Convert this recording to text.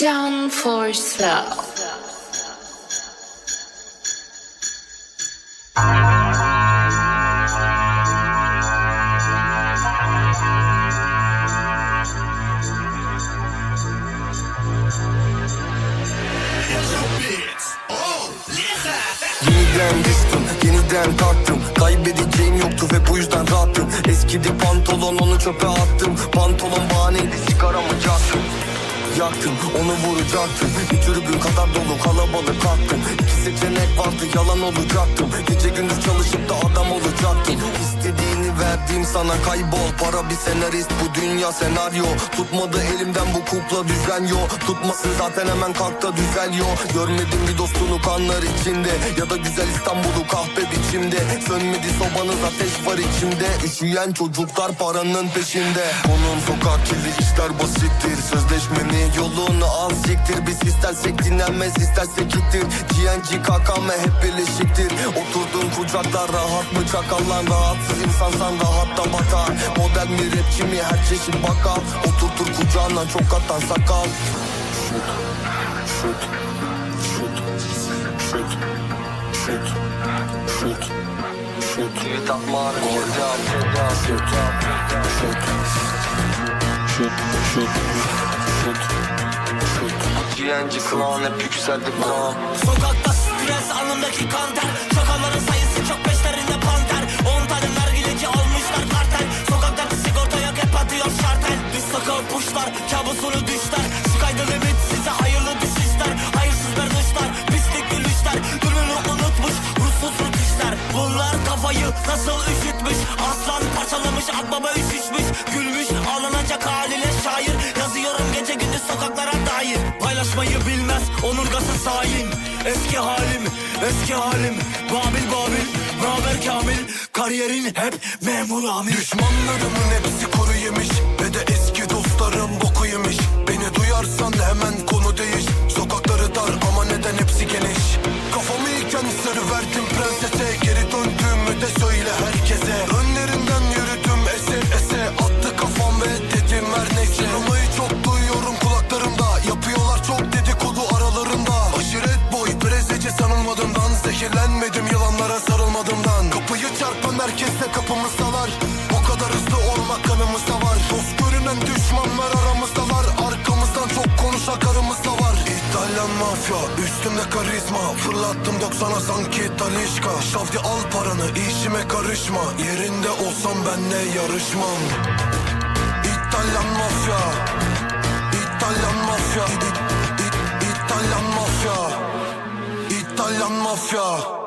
Down for slow. Yeniden düştüm, yeniden kalktım. Kaybedeceğim yoktu ve bu yüzden rahattım Eskidi pantolon onu çöpe attım. Pantolon çıkaramayacaktım Yaktım onu vuracaktım Bir tribün kadar dolu kalabalık kalktım İki seçenek vardı yalan olacaktım. Gece gündüz çalışıp da adam olacaktım. İstediğini verdim sana kaybol. Para bir senarist bu dünya senaryo. Tutmadı elimden bu kukla düzen yo Tutmasın zaten hemen kalk da düzel yo Görmedim bir dostunu kanlar içinde. Ya da güzel İstanbul'u kahpe biçimde. Sönmedi sobanız ateş var içimde. Üşüyen çocuklar paranın peşinde. Konum sokak kirli işler basittir. Sözleşmenin yolunu al siktir. Biz istersek dinlenmez istersek gittir GNG ve hep birleşiktir. Oturduğun kucaklar rahat mı çakallan Rahatsız. İnsansan rahat da batar. Model mi rapçi mi her çeşit bakal Oturtur kucağına çok katan sakal. Şut, şut, şut, şut, şut, şut, şut. Tweet atma şut, şut, şut, şut, şut, GNG klan hep yükseldi klan Sokakta stres alnımdaki kanter. Çakalların sayısı çok peşlerinde panter. 10 tane nargileci almışlar kartel. Sokaktaki sigorta yok hep atıyor şartel. Düz sakal puşlar kabusunu düşler. Sky'da limit size hayırlı düşüşler. Hayırsızlar dışlar pislik gülüşler. Gülünü unutmuş ruhsuz rütüşler. Bunlar kafayı nasıl üşütmüş? Aslan parçalamış akbaba üşüşmüş. Gülmüş ağlanacak haliyle şair. Yazıyorum gece gündüz sokaklara Paylaşmayı bilmez onurgası hain Eski halim eski halim. Babil babil naber kamil. Kariyerin hep memur amir Düşmanlarımın hepsi kuru yemiş. Ve de eski dostlarım boku yemiş Beni duyarsan hemen brezeci sanılmadığımdan Zehirlenmedim yılanlara sarılmadığımdan Kapıyı çarpan herkesle kapımız salar. O kadar hızlı olmak kanımızda var Dost görünen düşmanlar aramızdalar Arkamızdan çok konuşan karımız da var. İtalyan mafya üstümde karizma. Fırlattım 90'a sanki Talişka. Şavdi al paranı işime karışma. Yerinde olsam benle yarışmam mafya İ-